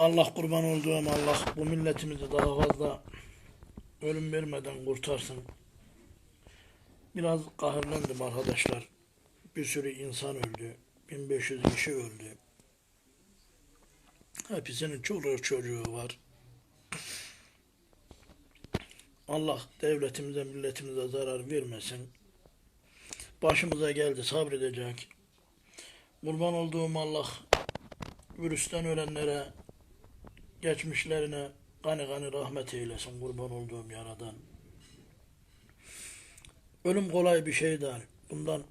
Allah kurban olduğum Allah bu milletimizi daha fazla ölüm vermeden kurtarsın. Biraz kahırlandım arkadaşlar. Bir sürü insan öldü. 1500 kişi öldü. Hepsinin çoluğu çocuğu var. Allah devletimize, milletimize zarar vermesin. Başımıza geldi sabredecek. Kurban olduğum Allah virüsten ölenlere, geçmişlerine gani gani rahmet eylesin kurban olduğum yaradan. Ölüm kolay bir şey değil. Bundan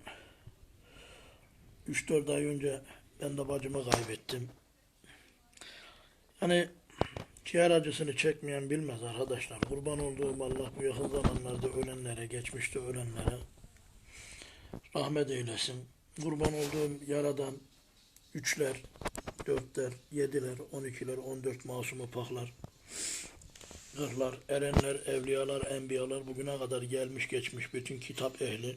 3-4 ay önce ben de bacımı kaybettim. Hani ciğer acısını çekmeyen bilmez arkadaşlar. Kurban olduğum Allah bu yakın zamanlarda ölenlere, geçmişte ölenlere rahmet eylesin. Kurban olduğum yaradan üçler, dörtler, yediler, on ikiler, on dört masum ufaklar, kırklar, erenler, evliyalar, enbiyalar bugüne kadar gelmiş geçmiş bütün kitap ehli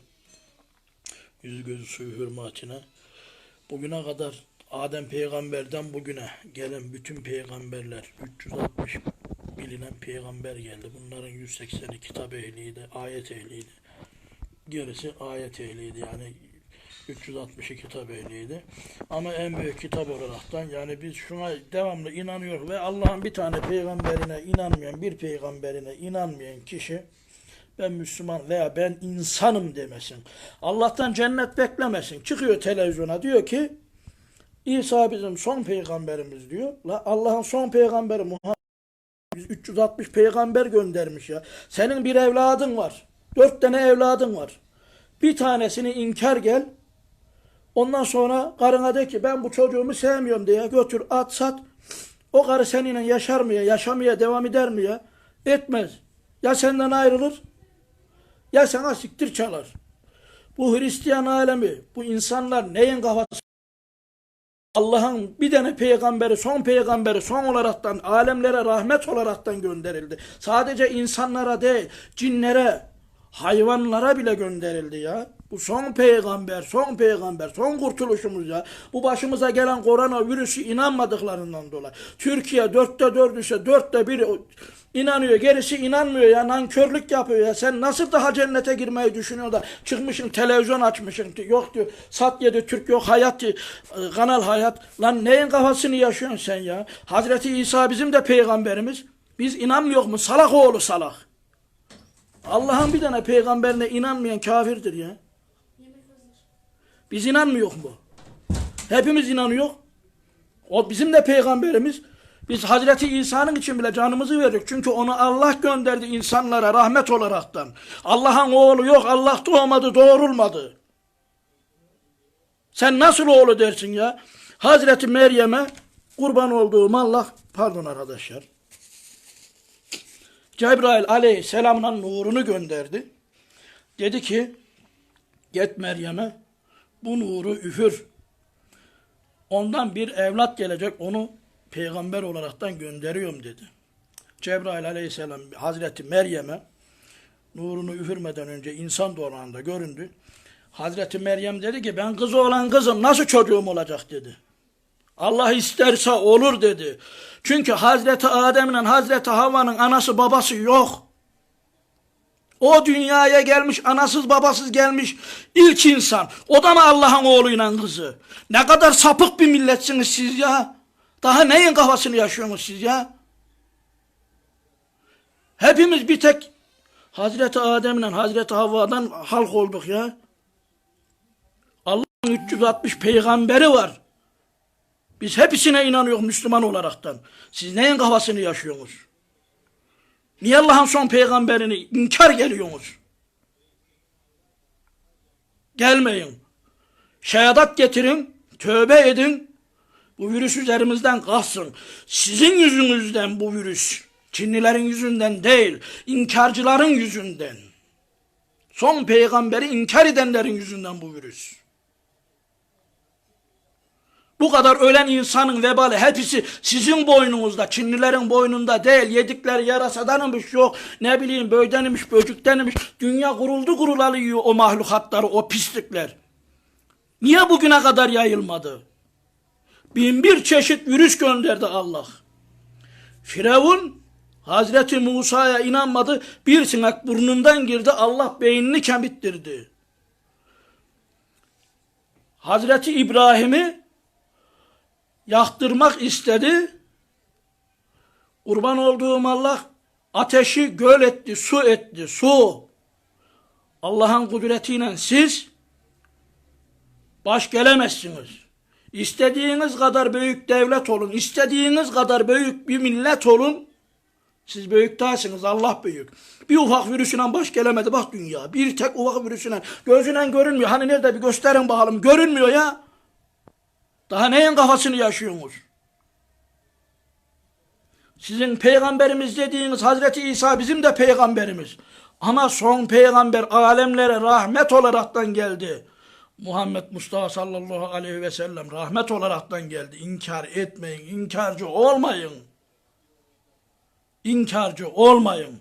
yüzü gözü suyu hürmetine bugüne kadar Adem peygamberden bugüne gelen bütün peygamberler 360 bilinen peygamber geldi. Bunların 180'i kitap ehliydi, ayet ehliydi. Gerisi ayet ehliydi. Yani 360'ı kitap ehliydi. Ama en büyük kitap olaraktan yani biz şuna devamlı inanıyor ve Allah'ın bir tane peygamberine inanmayan, bir peygamberine inanmayan kişi ben Müslüman veya ben insanım demesin. Allah'tan cennet beklemesin. Çıkıyor televizyona diyor ki İsa bizim son peygamberimiz diyor. La Allah'ın son peygamberi Muhammed 360 peygamber göndermiş ya. Senin bir evladın var. Dört tane evladın var. Bir tanesini inkar gel. Ondan sonra karına de ki ben bu çocuğumu sevmiyorum diye götür at sat. O karı seninle yaşar mı ya? Yaşamaya devam eder mi ya? Etmez. Ya senden ayrılır ya sana siktir çalar. Bu Hristiyan alemi, bu insanlar neyin kafası? Allah'ın bir tane peygamberi, son peygamberi son olaraktan, alemlere rahmet olaraktan gönderildi. Sadece insanlara değil, cinlere, hayvanlara bile gönderildi ya. Bu son peygamber, son peygamber, son kurtuluşumuz ya. Bu başımıza gelen korona virüsü inanmadıklarından dolayı. Türkiye dörtte dördüse dörtte biri inanıyor, gerisi inanmıyor ya. Nankörlük yapıyor ya. Sen nasıl daha cennete girmeyi düşünüyorsun da çıkmışsın televizyon açmışsın. Yok diyor sat yedi Türk yok hayat diyor. kanal hayat. Lan neyin kafasını yaşıyorsun sen ya? Hazreti İsa bizim de peygamberimiz. Biz inanmıyor mu? Salak oğlu salak. Allah'ın bir tane peygamberine inanmayan kafirdir ya. Biz inanmıyor mu? Hepimiz inanıyor. O bizim de peygamberimiz. Biz Hazreti İsa'nın için bile canımızı verdik. Çünkü onu Allah gönderdi insanlara rahmet olaraktan. Allah'ın oğlu yok. Allah doğmadı, doğrulmadı. Sen nasıl oğlu dersin ya? Hazreti Meryem'e kurban olduğum Allah, pardon arkadaşlar. Cebrail aleyhisselamın nurunu gönderdi. Dedi ki, git Meryem'e bu nuru üfür. Ondan bir evlat gelecek, onu peygamber olaraktan gönderiyorum dedi. Cebrail aleyhisselam Hazreti Meryem'e nurunu üfürmeden önce insan doğanında göründü. Hazreti Meryem dedi ki ben kız olan kızım nasıl çocuğum olacak dedi. Allah isterse olur dedi. Çünkü Hazreti Adem'in Hazreti Havva'nın anası babası yok. O dünyaya gelmiş anasız babasız gelmiş ilk insan. O da mı Allah'ın oğluyla kızı? Ne kadar sapık bir milletsiniz siz ya. Daha neyin kafasını yaşıyorsunuz siz ya? Hepimiz bir tek Hazreti Adem'le Hazreti Havva'dan halk olduk ya. Allah'ın 360 peygamberi var. Biz hepsine inanıyoruz Müslüman olaraktan. Siz neyin kafasını yaşıyorsunuz? Niye Allah'ın son peygamberini inkar geliyorsunuz? Gelmeyin. Şehadat getirin, tövbe edin. Bu virüs üzerimizden kalksın. Sizin yüzünüzden bu virüs. Çinlilerin yüzünden değil, inkarcıların yüzünden. Son peygamberi inkar edenlerin yüzünden bu virüs. Bu kadar ölen insanın vebali hepsi sizin boynunuzda, Çinlilerin boynunda değil. Yedikleri yarasadanmış yok, ne bileyim böydenmiş, böcüktenmiş. Dünya kuruldu kurulalı yiyor o mahlukatları, o pislikler. Niye bugüne kadar yayılmadı? Bin bir çeşit virüs gönderdi Allah. Firavun Hazreti Musa'ya inanmadı. Bir sinek burnundan girdi. Allah beynini kemittirdi. Hazreti İbrahim'i yaktırmak istedi. Kurban olduğum Allah ateşi göl etti, su etti, su. Allah'ın kudretiyle siz baş gelemezsiniz. İstediğiniz kadar büyük devlet olun, istediğiniz kadar büyük bir millet olun. Siz büyük değilsiniz, Allah büyük. Bir ufak virüsüyle baş gelemedi bak dünya. Bir tek ufak virüsüyle. Gözüyle görünmüyor. Hani nerede bir gösterin bakalım. Görünmüyor ya. Daha neyin kafasını yaşıyorsunuz? Sizin peygamberimiz dediğiniz Hazreti İsa bizim de peygamberimiz. Ama son peygamber alemlere rahmet olaraktan geldi. Muhammed Mustafa sallallahu aleyhi ve sellem rahmet olaraktan geldi. İnkar etmeyin, inkarcı olmayın. İnkarcı olmayın.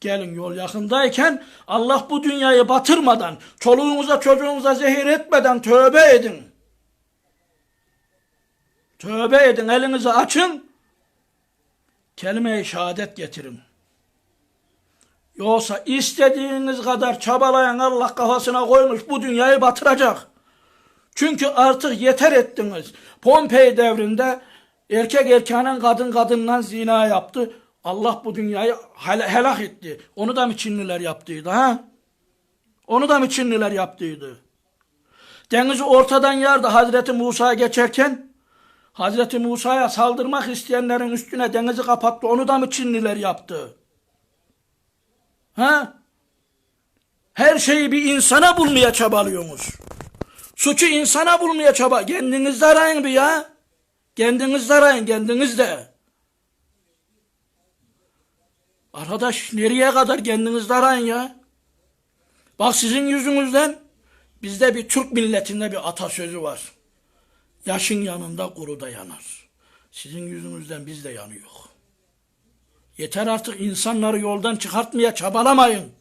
Gelin yol yakındayken Allah bu dünyayı batırmadan, çoluğunuza çocuğunuza zehir etmeden tövbe edin. Tövbe edin, elinizi açın. Kelime-i şehadet getirin. Yoksa istediğiniz kadar çabalayan Allah kafasına koymuş bu dünyayı batıracak. Çünkü artık yeter ettiniz. Pompei devrinde erkek erkeğinin kadın kadından zina yaptı. Allah bu dünyayı hel- helak etti. Onu da mı Çinliler yaptıydı ha? Onu da mı Çinliler yaptıydı? Denizi ortadan yardı Hazreti Musa geçerken Hazreti Musa'ya saldırmak isteyenlerin üstüne denizi kapattı. Onu da mı Çinliler yaptı? Ha? Her şeyi bir insana bulmaya çabalıyorsunuz. Suçu insana bulmaya çaba. Kendinizde arayın bir ya. Kendinizde arayın, kendinizde. Arkadaş nereye kadar kendinizde arayın ya? Bak sizin yüzünüzden bizde bir Türk milletinde bir atasözü var. Yaşın yanında kuru da yanar. Sizin yüzünüzden biz de yanıyor. Yeter artık insanları yoldan çıkartmaya çabalamayın.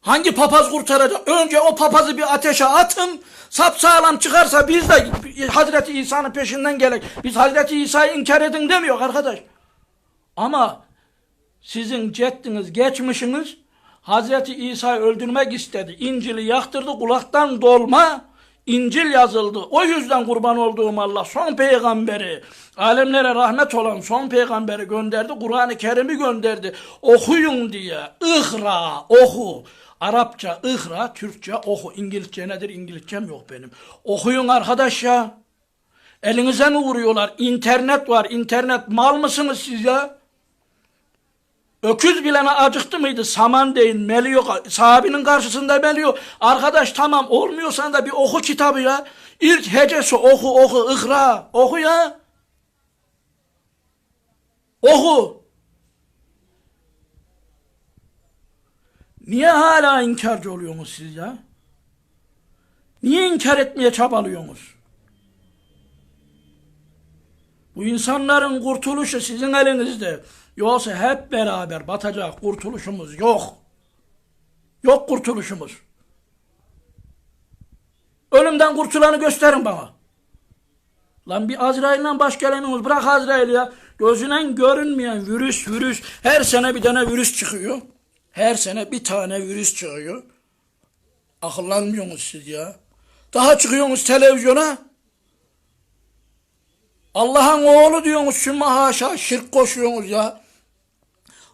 Hangi papaz kurtaracak? Önce o papazı bir ateşe atın. Sapsağlam çıkarsa biz de Hazreti İsa'nın peşinden gelek. Biz Hazreti İsa'yı inkar edin demiyor arkadaş. Ama sizin ceddiniz, geçmişiniz Hazreti İsa'yı öldürmek istedi. İncil'i yaktırdı, kulaktan dolma. İncil yazıldı. O yüzden kurban olduğum Allah son peygamberi, alemlere rahmet olan son peygamberi gönderdi. Kur'an-ı Kerim'i gönderdi. Okuyun diye. İhra, oku. Arapça ihra, Türkçe oku. İngilizce nedir? İngilizcem yok benim. Okuyun arkadaş ya. Elinize mi vuruyorlar? İnternet var. İnternet mal mısınız siz ya? Öküz bilene acıktı mıydı? Saman deyin, meliyor. Sahabinin karşısında meliyor. Arkadaş tamam olmuyorsan da bir oku kitabı ya. İlk hecesi oku oku, ikra. Oku ya. Oku. Niye hala inkarcı oluyorsunuz siz ya? Niye inkar etmeye çabalıyorsunuz? Bu insanların kurtuluşu sizin elinizde. Yoksa hep beraber batacak kurtuluşumuz yok. Yok kurtuluşumuz. Ölümden kurtulanı gösterin bana. Lan bir Azrail'le baş gelenimiz bırak Azrail ya. Gözünen görünmeyen virüs virüs. Her sene bir tane virüs çıkıyor. Her sene bir tane virüs çıkıyor. Akıllanmıyorsunuz siz ya. Daha çıkıyorsunuz televizyona. Allah'ın oğlu diyorsunuz sümme haşa şirk koşuyorsunuz ya.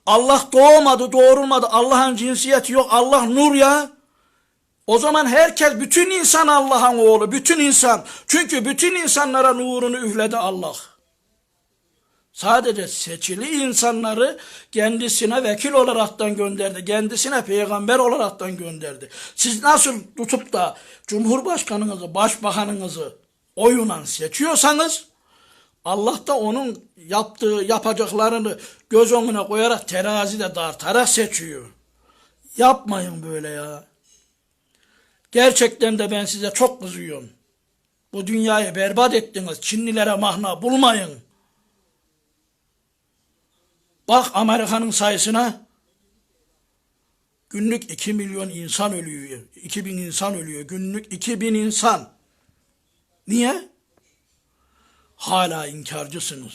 Allah doğmadı, doğurulmadı. Allah'ın cinsiyeti yok. Allah nur ya. O zaman herkes, bütün insan Allah'ın oğlu. Bütün insan. Çünkü bütün insanlara nurunu üfledi Allah. Sadece seçili insanları kendisine vekil olaraktan gönderdi. Kendisine peygamber olaraktan gönderdi. Siz nasıl tutup da Cumhurbaşkanınızı, Başbakanınızı oyunan seçiyorsanız Allah da onun yaptığı, yapacaklarını göz önüne koyarak terazide dartarak seçiyor. Yapmayın böyle ya. Gerçekten de ben size çok kızıyorum. Bu dünyayı berbat ettiniz. Çinlilere mahna bulmayın. Bak Amerika'nın sayısına. Günlük 2 milyon insan ölüyor. 2000 insan ölüyor. Günlük 2000 insan. Niye? Hala inkarcısınız.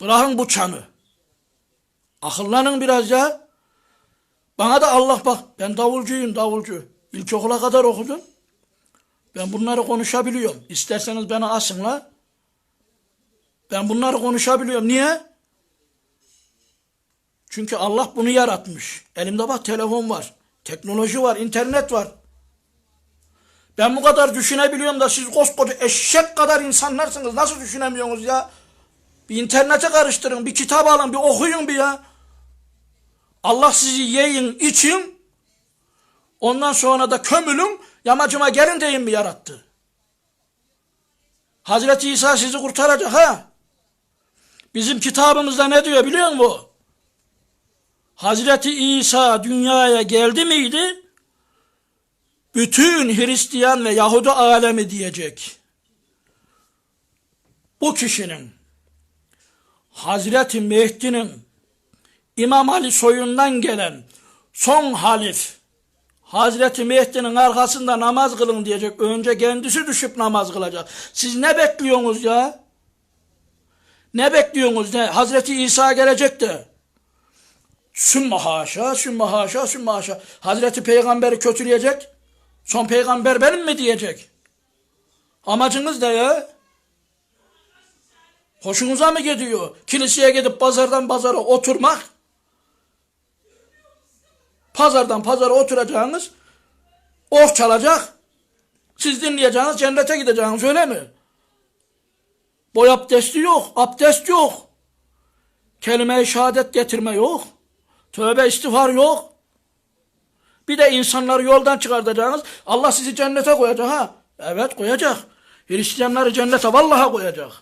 Bırakın bu çanı. Akıllanın biraz ya. Bana da Allah bak ben davulcuyum davulcu. İlkokula kadar okudum. Ben bunları konuşabiliyorum. İsterseniz beni asın la. Ben bunları konuşabiliyorum. Niye? Çünkü Allah bunu yaratmış. Elimde bak telefon var. Teknoloji var, internet var. Ben bu kadar düşünebiliyorum da siz koskoca eşek kadar insanlarsınız. Nasıl düşünemiyorsunuz ya? Bir internete karıştırın, bir kitap alın, bir okuyun bir ya. Allah sizi yiyin, için. Ondan sonra da kömülün, yamacıma gelin deyin mi yarattı? Hazreti İsa sizi kurtaracak ha? Bizim kitabımızda ne diyor biliyor musun? Hazreti İsa dünyaya geldi miydi? Bütün Hristiyan ve Yahudi alemi diyecek. Bu kişinin Hazreti Mehdi'nin İmam Ali soyundan gelen son halif Hazreti Mehdi'nin arkasında namaz kılın diyecek. Önce kendisi düşüp namaz kılacak. Siz ne bekliyorsunuz ya? Ne bekliyorsunuz? Ne? Hazreti İsa gelecek de. Sümme haşa, sümme haşa, sümme haşa. Hazreti Peygamberi kötüleyecek. Son peygamber benim mi diyecek? Amacınız ne ya? Hoşunuza mı gidiyor? Kiliseye gidip pazardan pazara oturmak. Pazardan pazara oturacağınız, oh çalacak. Siz dinleyeceğiniz, cennete gideceğiniz öyle mi? Boy abdesti yok, abdest yok. Kelime-i şehadet getirme yok. Tövbe istiğfar yok. Bir de insanları yoldan çıkartacağınız, Allah sizi cennete koyacak ha. Evet koyacak. Hristiyanları cennete vallaha koyacak.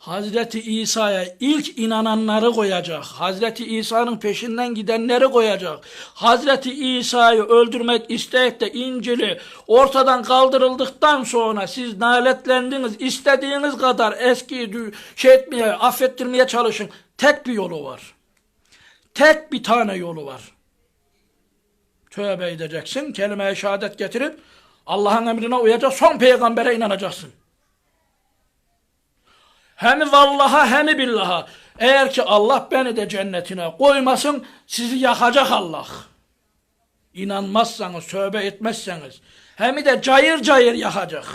Hazreti İsa'ya ilk inananları koyacak. Hazreti İsa'nın peşinden gidenleri koyacak. Hazreti İsa'yı öldürmek isteyip de İncil'i ortadan kaldırıldıktan sonra siz naletlendiniz. istediğiniz kadar eski şey etmeye, affettirmeye çalışın. Tek bir yolu var. Tek bir tane yolu var. Tövbe edeceksin, kelime-i şehadet getirip Allah'ın emrine uyacak, son peygambere inanacaksın. Hem vallaha hem billaha. Eğer ki Allah beni de cennetine koymasın, sizi yakacak Allah. İnanmazsanız, tövbe etmezseniz. Hem de cayır cayır yakacak.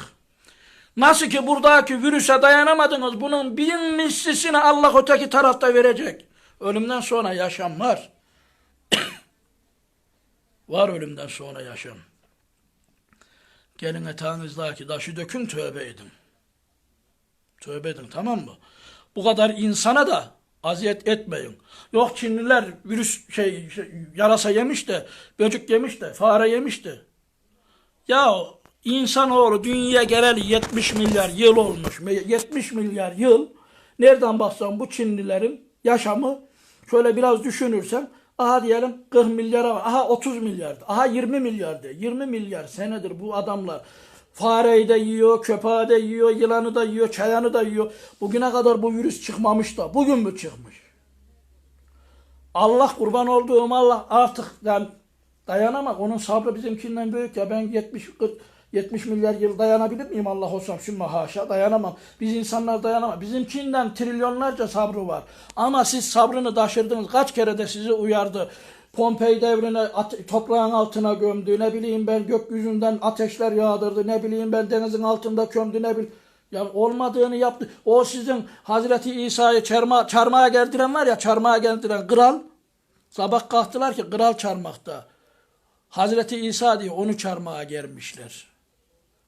Nasıl ki buradaki virüse dayanamadınız, bunun bin mislisini Allah öteki tarafta verecek. Ölümden sonra yaşam var. Var ölümden sonra yaşam. Gelin etağınızdaki taşı dökün tövbe edin. Tövbe edin tamam mı? Bu kadar insana da aziyet etmeyin. Yok Çinliler virüs şey, şey yarasa yemiş de, böcek yemiş de, fare yemiş de. Ya insanoğlu dünyaya geleli 70 milyar yıl olmuş. 70 milyar yıl nereden baksan bu Çinlilerin yaşamı şöyle biraz düşünürsen aha diyelim 40 milyara var. Aha 30 milyar. Aha 20 milyar de. 20 milyar senedir bu adamlar Fareyi de yiyor, köpeği de yiyor, yılanı da yiyor, çayanı da yiyor. Bugüne kadar bu virüs çıkmamış da bugün mü çıkmış? Allah kurban olduğum Allah artık yani dayanamak. Onun sabrı bizimkinden büyük ya. Ben 70 40, 70 milyar yıl dayanabilir miyim Allah olsam şimdi haşa dayanamam. Biz insanlar dayanamam. Bizimkinden trilyonlarca sabrı var. Ama siz sabrını taşırdınız. Kaç kere de sizi uyardı. Pompei devrine toprağın altına gömdü. Ne bileyim ben gökyüzünden ateşler yağdırdı. Ne bileyim ben denizin altında gömdü. Ne bil ya olmadığını yaptı. O sizin Hazreti İsa'yı çarmıha, çarmıha gerdiren var ya çarmıha gerdiren kral. Sabah kalktılar ki kral çarmıhta. Hazreti İsa diye onu çarmıha germişler.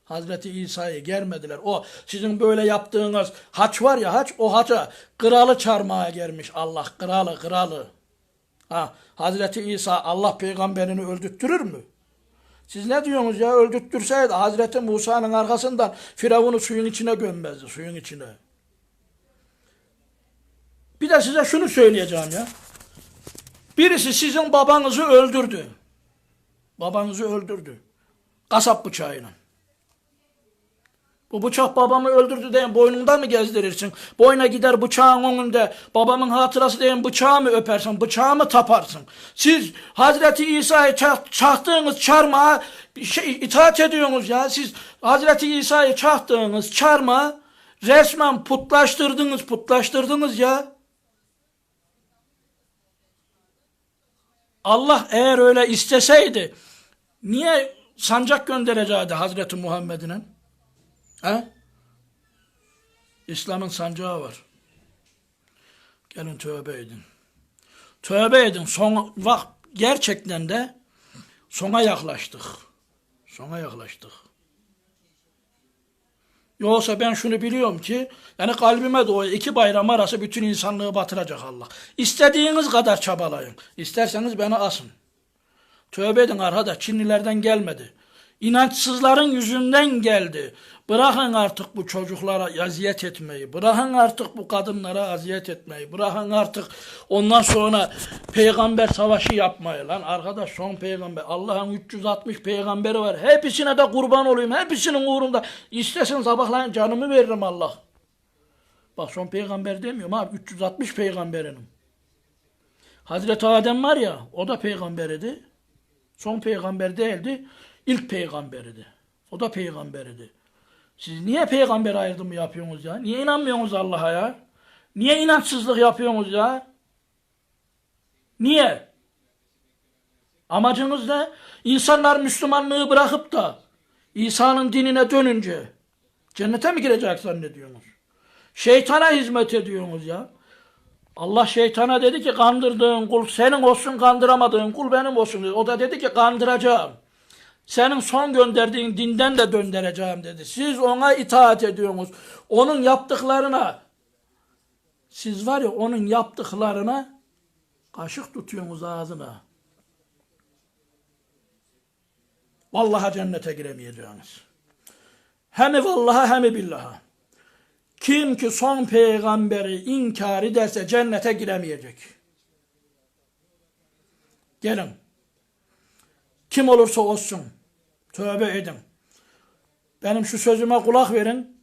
Hazreti İsa'yı germediler. O sizin böyle yaptığınız haç var ya haç o haça kralı çarmıha germiş Allah kralı kralı. Ha, Hazreti İsa Allah peygamberini öldürttürür mü? Siz ne diyorsunuz ya öldürttürseydi Hazreti Musa'nın arkasından Firavun'u suyun içine gömmezdi suyun içine. Bir de size şunu söyleyeceğim ya. Birisi sizin babanızı öldürdü. Babanızı öldürdü. Kasap bıçağıyla. Bu bıçak babamı öldürdü diyen boynunda mı gezdirirsin? Boyna gider bıçağın önünde babamın hatırası diyen bıçağı mı öpersin? Bıçağı mı taparsın? Siz Hazreti İsa'yı çaktığınız çarmıha şey, itaat ediyorsunuz ya. Siz Hazreti İsa'yı çaktığınız çarmıha Resmen putlaştırdınız, putlaştırdınız ya. Allah eğer öyle isteseydi niye sancak gönderecekti Hazreti Muhammed'ine? He? İslam'ın sancağı var. Gelin tövbe edin. Tövbe edin. Son, bak gerçekten de sona yaklaştık. Sona yaklaştık. Yoksa ben şunu biliyorum ki yani kalbime o iki bayram arası bütün insanlığı batıracak Allah. İstediğiniz kadar çabalayın. İsterseniz beni asın. Tövbe edin arkadaş Çinlilerden gelmedi. İnançsızların yüzünden geldi. Bırakın artık bu çocuklara aziyet etmeyi. Bırakın artık bu kadınlara aziyet etmeyi. Bırakın artık ondan sonra peygamber savaşı yapmayı. Lan arkadaş son peygamber. Allah'ın 360 peygamberi var. Hepsine de kurban olayım. Hepsinin uğrunda. İstesin sabahlayın canımı veririm Allah. Bak son peygamber demiyorum abi. 360 peygamberinim. Hazreti Adem var ya o da peygamberidi. Son peygamber değildi. İlk peygamberidi. O da peygamberidi. Siz niye peygamber ayrımı yapıyorsunuz ya? Niye inanmıyorsunuz Allah'a ya? Niye inançsızlık yapıyorsunuz ya? Niye? Amacınız ne? İnsanlar Müslümanlığı bırakıp da İsa'nın dinine dönünce cennete mi girecek zannediyorsunuz? Şeytana hizmet ediyorsunuz ya. Allah şeytana dedi ki kandırdığın kul senin olsun kandıramadığın kul benim olsun dedi. O da dedi ki kandıracağım. Senin son gönderdiğin dinden de döndüreceğim dedi. Siz ona itaat ediyorsunuz. Onun yaptıklarına siz var ya onun yaptıklarına kaşık tutuyorsunuz ağzına. Vallahi cennete giremeyeceğiniz. Hem vallaha hem billaha. Kim ki son peygamberi inkar ederse cennete giremeyecek. Gelin. Kim olursa olsun. Tövbe edin. Benim şu sözüme kulak verin.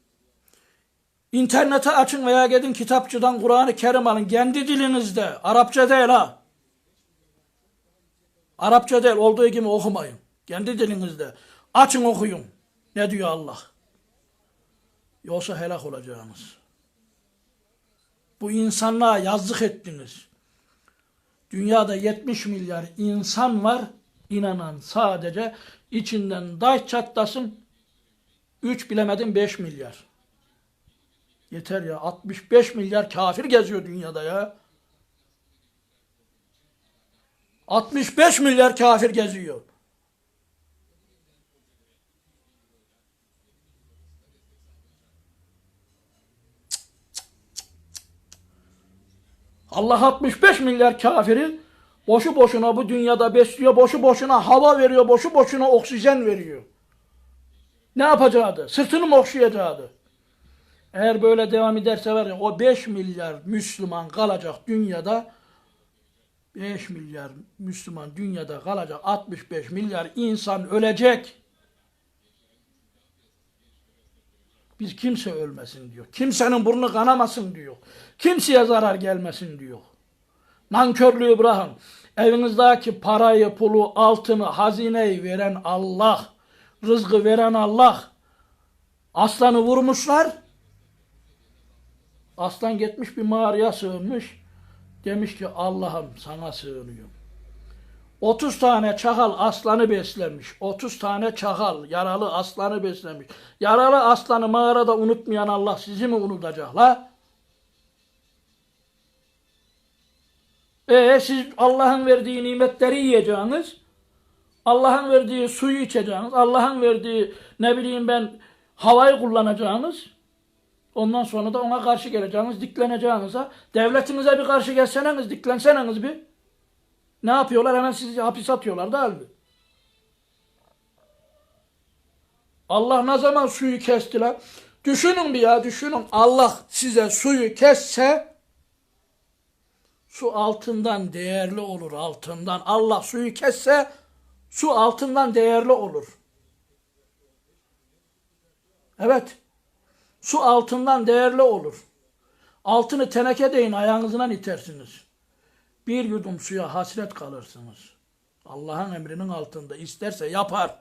İnternete açın veya gidin kitapçıdan Kur'an-ı Kerim alın. Kendi dilinizde. Arapça değil ha. Arapça değil. Olduğu gibi okumayın. Kendi dilinizde. Açın okuyun. Ne diyor Allah? Yoksa helak olacağınız. Bu insanlığa yazık ettiniz. Dünyada 70 milyar insan var. İnanan sadece içinden daş çatlasın 3 bilemedim 5 milyar. Yeter ya 65 milyar kafir geziyor dünyada ya. 65 milyar kafir geziyor. Allah 65 milyar kafiri boşu boşuna bu dünyada besliyor, boşu boşuna hava veriyor, boşu boşuna oksijen veriyor. Ne yapacaktı? Sırtını mı okşayacaktı? Eğer böyle devam ederse var ya o 5 milyar Müslüman kalacak dünyada 5 milyar Müslüman dünyada kalacak 65 milyar insan ölecek. Biz kimse ölmesin diyor. Kimsenin burnu kanamasın diyor. Kimseye zarar gelmesin diyor. Nankörlüğü bırakın. Evinizdeki parayı, pulu, altını, hazineyi veren Allah. Rızkı veren Allah. Aslanı vurmuşlar. Aslan gitmiş bir mağaraya sığınmış. Demiş ki Allah'ım sana sığınıyorum. 30 tane çakal aslanı beslemiş. 30 tane çakal yaralı aslanı beslemiş. Yaralı aslanı mağarada unutmayan Allah sizi mi unutacak la? E siz Allah'ın verdiği nimetleri yiyeceğiniz, Allah'ın verdiği suyu içeceğiniz, Allah'ın verdiği ne bileyim ben havayı kullanacağınız, ondan sonra da ona karşı geleceğiniz, dikleneceğiniz ha. Devletinize bir karşı gelseniz, diklenseniz bir. Ne yapıyorlar? Hemen sizi hapis atıyorlar da halbuki. Allah ne zaman suyu kestiler? Düşünün bir ya düşünün. Allah size suyu kesse su altından değerli olur altından. Allah suyu kesse su altından değerli olur. Evet. Su altından değerli olur. Altını teneke deyin ayağınızdan itersiniz. Bir yudum suya hasret kalırsınız. Allah'ın emrinin altında isterse yapar.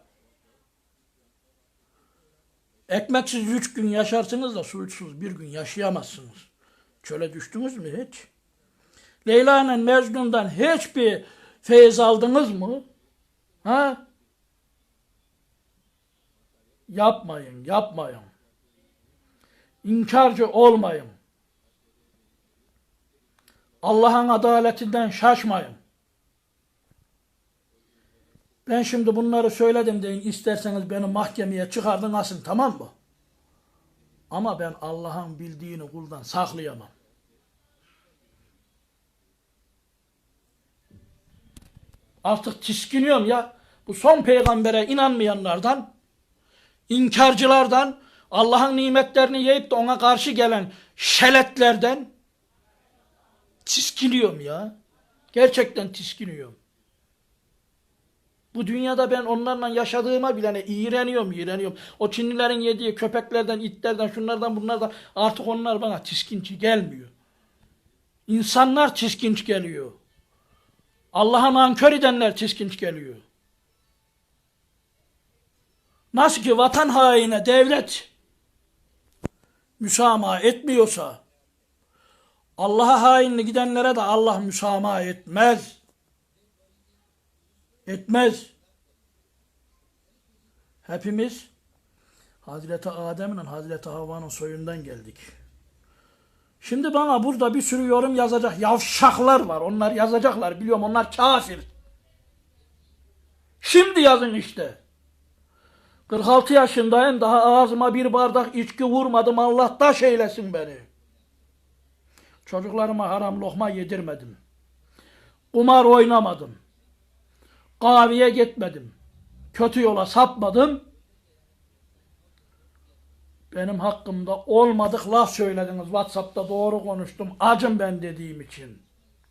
Ekmeksiz üç gün yaşarsınız da susuz bir gün yaşayamazsınız. Çöle düştünüz mü hiç? Leyla'nın Mecnun'dan hiçbir feyiz aldınız mı? Ha? Yapmayın, yapmayın. İnkarcı olmayın. Allah'ın adaletinden şaşmayın. Ben şimdi bunları söyledim deyin isterseniz beni mahkemeye çıkardın asın tamam mı? Ama ben Allah'ın bildiğini kuldan saklayamam. Artık tiskiniyorum ya. Bu son peygambere inanmayanlardan, inkarcılardan, Allah'ın nimetlerini yiyip de ona karşı gelen şeletlerden tiskiniyorum ya. Gerçekten tiskiniyorum. Bu dünyada ben onlarla yaşadığıma bile ne iğreniyorum, iğreniyorum. O Çinlilerin yediği köpeklerden, itlerden, şunlardan, bunlardan artık onlar bana tiskinç gelmiyor. İnsanlar tiskinç geliyor. Allah'a nankör edenler tiskinç geliyor. Nasıl ki vatan haine devlet müsamaha etmiyorsa Allah'a hainli gidenlere de Allah müsamaha etmez. Etmez. Hepimiz Hazreti Adem'in Hazreti Havva'nın soyundan geldik. Şimdi bana burada bir sürü yorum yazacak yavşaklar var. Onlar yazacaklar biliyorum onlar kafir. Şimdi yazın işte. 46 yaşındayım daha ağzıma bir bardak içki vurmadım Allah taş eylesin beni. Çocuklarıma haram lokma yedirmedim. Kumar oynamadım. Kahveye gitmedim. Kötü yola sapmadım. Benim hakkımda olmadık laf söylediniz. Whatsapp'ta doğru konuştum. Acım ben dediğim için.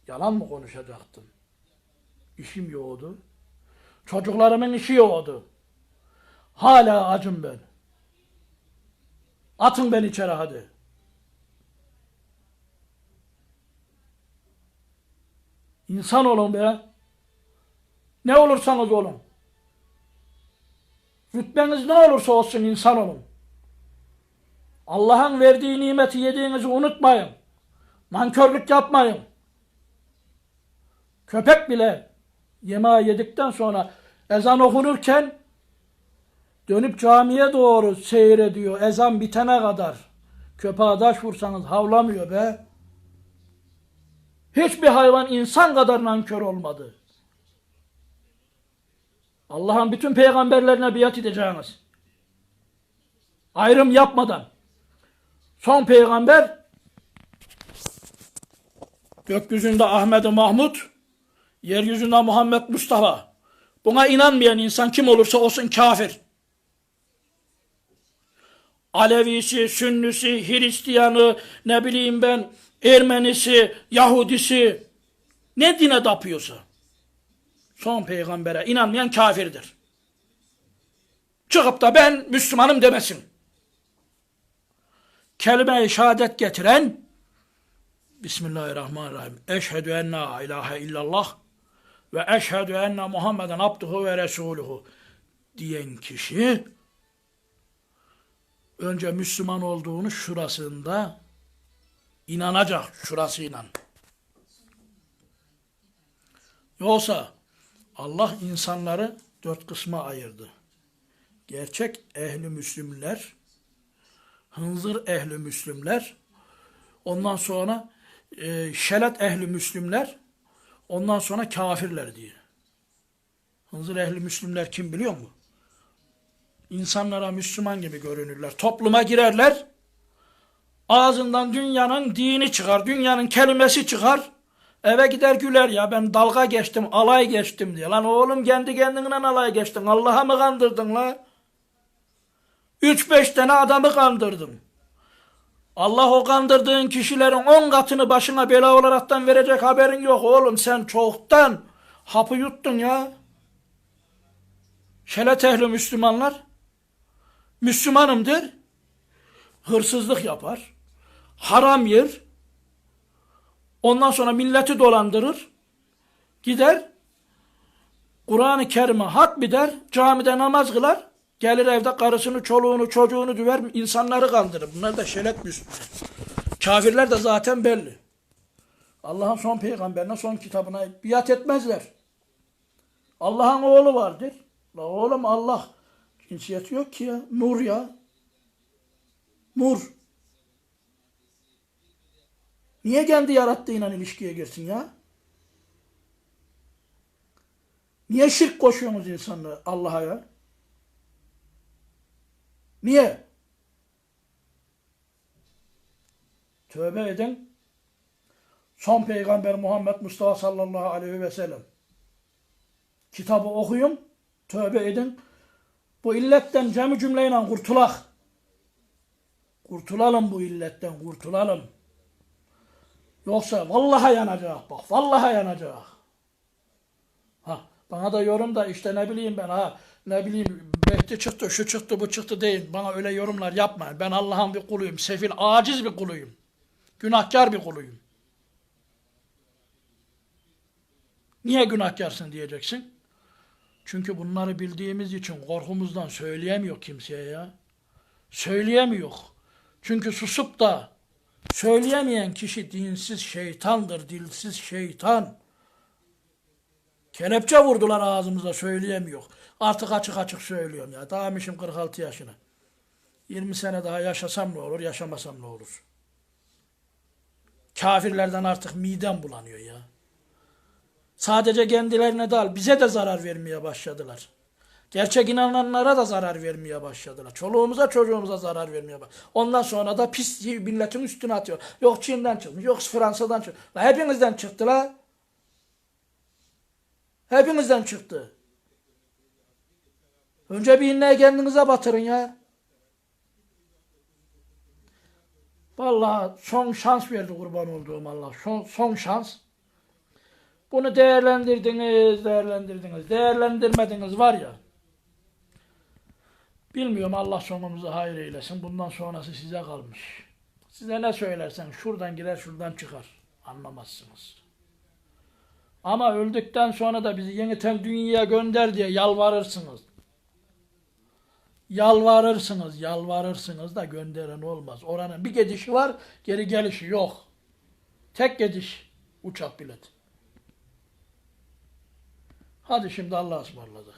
Yalan mı konuşacaktım? İşim yoğdu. Çocuklarımın işi yoğdu. Hala acım ben. Atın beni içeri hadi. İnsan olun be. Ne olursanız olun. Rütbeniz ne olursa olsun insan olun. Allah'ın verdiği nimeti yediğinizi unutmayın. Nankörlük yapmayın. Köpek bile yemeği yedikten sonra ezan okunurken dönüp camiye doğru seyrediyor ezan bitene kadar. Köpeğe taş vursanız havlamıyor be. Hiçbir hayvan insan kadar nankör olmadı. Allah'ın bütün peygamberlerine biat edeceğiniz. Ayrım yapmadan. Son peygamber gökyüzünde Ahmet Mahmut, yeryüzünde Muhammed Mustafa. Buna inanmayan insan kim olursa olsun kafir. Alevisi, Sünnisi, Hristiyanı, ne bileyim ben, Ermenisi, Yahudisi, ne dine tapıyorsa. Son peygambere inanmayan kafirdir. Çıkıp da ben Müslümanım demesin. Kelime-i şehadet getiren Bismillahirrahmanirrahim. Eşhedü enne la ilahe illallah ve eşhedü enne Muhammeden abduhu ve resuluhu diyen kişi önce Müslüman olduğunu şurasında inanacak. Şurası inan. Yoksa Allah insanları dört kısma ayırdı. Gerçek ehli Müslümler, hınzır ehli Müslümler, ondan sonra e, şelet ehli Müslümler, ondan sonra kafirler diye. Hınzır ehli Müslümler kim biliyor mu? İnsanlara Müslüman gibi görünürler. Topluma girerler. Ağzından dünyanın dini çıkar, dünyanın kelimesi çıkar. Eve gider güler ya ben dalga geçtim, alay geçtim diye. Lan oğlum kendi kendine alay geçtin. Allah'a mı kandırdın la? Üç beş tane adamı kandırdın. Allah o kandırdığın kişilerin on katını başına bela olaraktan verecek haberin yok oğlum. Sen çoktan hapı yuttun ya. Şelet ehli Müslümanlar Müslümanımdır. Hırsızlık yapar. Haram yer. Ondan sonra milleti dolandırır. Gider. Kur'an-ı Kerim'e hak bider. Camide namaz kılar. Gelir evde karısını, çoluğunu, çocuğunu düver, insanları kandırır. Bunlar da şelet Müslüman. Kafirler de zaten belli. Allah'ın son peygamberine, son kitabına biat etmezler. Allah'ın oğlu vardır. La oğlum Allah cinsiyeti yok ki ya. Nur ya. Nur. Niye kendi yarattığıyla ilişkiye girsin ya? Niye şirk koşuyorsunuz insanları Allah'a ya? Niye? Tövbe edin. Son peygamber Muhammed Mustafa sallallahu aleyhi ve sellem. Kitabı okuyun. Tövbe edin. Bu illetten cemi cümleyle kurtulak. Kurtulalım bu illetten, kurtulalım. Yoksa vallahi yanacak bak, vallahi yanacak. Ha, bana da yorum da işte ne bileyim ben ha, ne bileyim Mehdi çıktı, şu çıktı, bu çıktı değil. Bana öyle yorumlar yapmayın. Ben Allah'ın bir kuluyum, sefil, aciz bir kuluyum. Günahkar bir kuluyum. Niye günahkarsın diyeceksin? Çünkü bunları bildiğimiz için korkumuzdan söyleyemiyor kimseye ya. Söyleyemiyor. Çünkü susup da söyleyemeyen kişi dinsiz şeytandır, dilsiz şeytan. Kelepçe vurdular ağzımıza söyleyemiyor. Artık açık açık söylüyorum ya. Dağmışım 46 yaşına. 20 sene daha yaşasam ne olur, yaşamasam ne olur? Kafirlerden artık midem bulanıyor ya. Sadece kendilerine değil, bize de zarar vermeye başladılar. Gerçek inananlara da zarar vermeye başladılar. Çoluğumuza çocuğumuza zarar vermeye başladılar. Ondan sonra da pis milletin üstüne atıyor. Yok Çin'den çıkmış, yok Fransa'dan çıkmış. La hepinizden çıktı la. Hepinizden çıktı. Önce bir iğneyi kendinize batırın ya. Vallahi son şans verdi kurban olduğum Allah. Son, son şans. Bunu değerlendirdiniz, değerlendirdiniz. Değerlendirmediniz var ya. Bilmiyorum Allah sonumuzu hayır eylesin. Bundan sonrası size kalmış. Size ne söylersen şuradan girer şuradan çıkar. Anlamazsınız. Ama öldükten sonra da bizi yeniden dünyaya gönder diye yalvarırsınız. Yalvarırsınız, yalvarırsınız da gönderen olmaz. Oranın bir gidişi var, geri gelişi yok. Tek gidiş uçak bileti. Hadi şimdi Allah'a ısmarladık.